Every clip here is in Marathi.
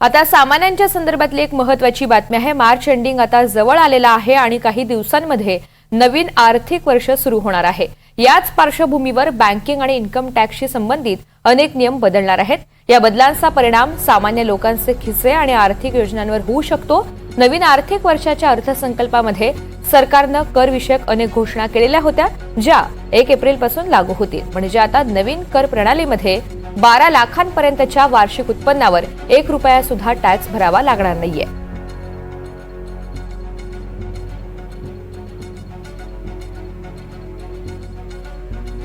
आता सामान्यांच्या संदर्भातली एक महत्वाची बातमी आहे. मार्च एंडिंग आता जवळ आलेला आहे आणि काही दिवसांमध्ये नवीन आर्थिक वर्ष सुरू होणार आहे. याच पार्श्वभूमीवर बँकिंग आणि इन्कम टॅक्सशी संबंधित अनेक नियम बदलणार आहेत. या बदलांचा परिणाम सामान्य लोकांचे खिसे आणि आर्थिक योजनांवर होऊ शकतो. नवीन आर्थिक वर्षाच्या अर्थसंकल्पामध्ये सरकारनं करविषयक अनेक घोषणा केलेल्या होत्या ज्या एक एप्रिलपासून लागू होतील. म्हणजे आता नवीन कर प्रणालीमध्ये बारा लाखांपर्यंतच्या वार्षिक उत्पन्नावर एक रुपया सुद्धा टॅक्स भरावा लागणार नाहीये.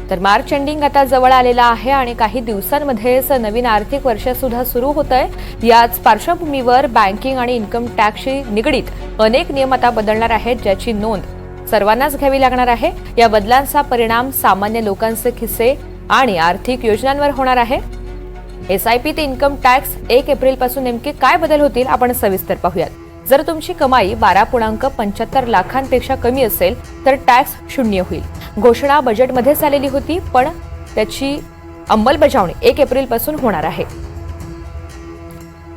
तर मार्च एंडिंग आता जवळ आलेला आहे आणि काही दिवसांमध्येच नवीन आर्थिक वर्ष सुद्धा सुरू होत आहे याच पार्श्वभूमीवर बँकिंग आणि इन्कम टॅक्सशी निगडीत अनेक नियम आता बदलणार आहेत ज्याची नोंद सर्वांनाच घ्यावी लागणार आहे. या बदलांचा परिणाम सामान्य लोकांचे खिसे आणि आर्थिक योजनांवर होणार आहे. एस आय पी ते इन्कम टॅक्स एक एप्रिलपासून नेमके काय बदल होतील आपण सविस्तर पाहूयात. जर तुमची कमाई बारा पूर्णांक पंच्याहत्तर लाखांपेक्षा कमी असेल तर टॅक्स शून्य होईल. घोषणा बजेटमध्ये झालेली होती पण त्याची अंमलबजावणी एक एप्रिलपासून होणार आहे.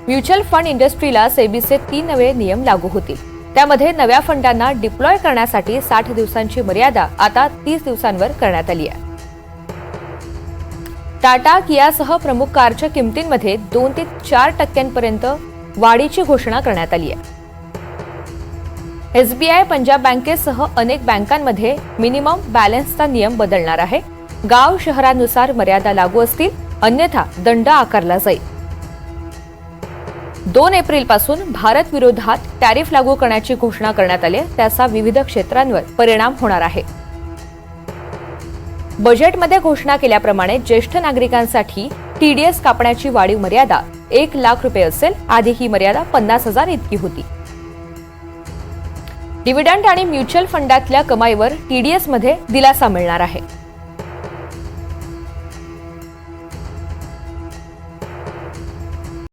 म्युच्युअल फंड इंडस्ट्रीला सेबीचे तीन नवे नियम लागू होतील. त्यामध्ये नव्या फंडांना डिप्लॉय करण्यासाठी साठ दिवसांची मर्यादा आता तीस दिवसांवर करण्यात आली आहे. टाटा कियासह प्रमुख कारच्या किमतींमध्ये दोन ते चार टक्क्यांपर्यंत वाढीची घोषणा करण्यात आली आहे. एसबीआय पंजाब बँकेसह अनेक बँकांमध्ये मिनिमम बॅलन्सचा नियम बदलणार आहे. गाव शहरानुसार मर्यादा लागू असतील अन्यथा दंड आकारला जाईल. दोन एप्रिलपासून भारत विरोधात टॅरिफ लागू करण्याची घोषणा करण्यात आली आहे. त्याचा विविध क्षेत्रांवर परिणाम होणार आहे. बजेटमध्ये घोषणा केल्याप्रमाणे ज्येष्ठ नागरिकांसाठी टीडीएस कापण्याची वाढीव मर्यादा एक लाख रुपये असेल. आधी ही मर्यादा पन्नास हजार इतकी होती. डिव्हिडंड आणि म्युच्युअल फंडातल्या कमाईवर टीडीएसमध्ये दिलासा मिळणार आहे.